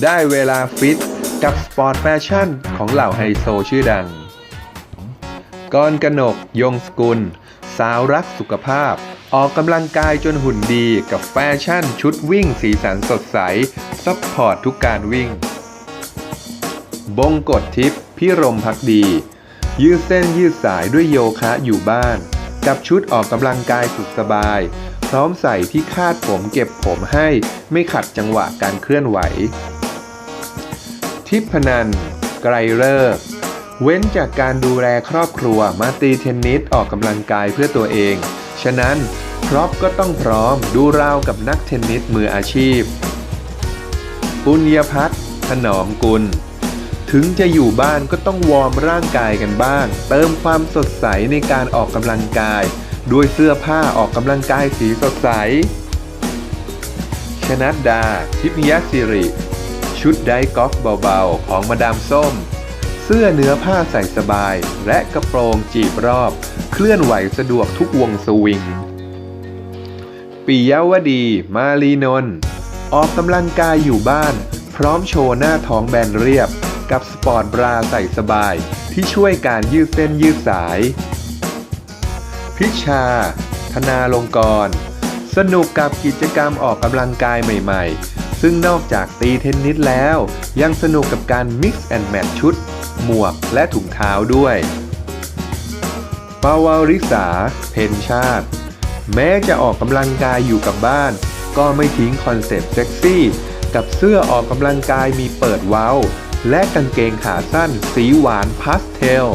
ได้เวลาฟิตกับสปอร์ตแฟชั่นของเหล่าไฮโซชื่อดังกรกนก ยงสกุล สาวรักสุขภาพ ออกกำลังกายจนหุ่นดีกับแฟชั่นชุดวิ่งสีสันสดใส ซัพพอร์ตทุกการวิ่ง บงกฎทิพย์พิรมพักดี ยืดเส้นยืดสายด้วยโยคะอยู่บ้าน กับชุดออกกำลังกายสุดสบาย พร้อมใส่ที่คาดผมเก็บผมให้ไม่ขัดจังหวะการเคลื่อนไหว ทิพนันไกรเลิกษ์เว้นจากการดูแลครอบครัวมาตีเทนนิสออกกำลังกายเพื่อตัวเอง ฉะนั้นพร็อพก็ต้องพร้อมดูราวกับนักเทนนิสมืออาชีพ ปุญญพัฒน์ถนอมกุล ถึงจะอยู่บ้านก็ต้องวอร์มร่างกายกันบ้าง เติมความสดใสในการออกกำลังกาย ด้วยเสื้อผ้าออกกำลังกายสีสดใส ชนัดดา ทิพยสิริ ชุดไดกอล์ฟเบาๆ ของมาดามส้ม เสื้อเนื้อผ้าใส่สบาย และกระโปรงจีบรอบ เคลื่อนไหวสะดวกทุกวงสวิงปิยวดี มาลีนนท์ออกกำลังกายอยู่บ้าน พร้อมโชว์หน้าท้องแบนเรียบ กับสปอร์ตบราใส่สบาย ที่ช่วยการยืดเส้นยืดสาย พิชา ธนาลงกร สนุกกับกิจกรรมออกกำลังกายใหม่ ๆ ซึ่งนอกจากตีเทนนิสแล้ว ยังสนุกกับการ Mix and Match ชุด หมวกและถุงเท้าด้วยปาวาริสา เพนชาติ แม้จะออกกำลังกายอยู่กับบ้าน ก็ไม่ทิ้งคอนเซปต์เซ็กซี่ กับเสื้อออกกำลังกายมีเปิดเว้า และกางเกงขาสั้นสีหวานพาสเทล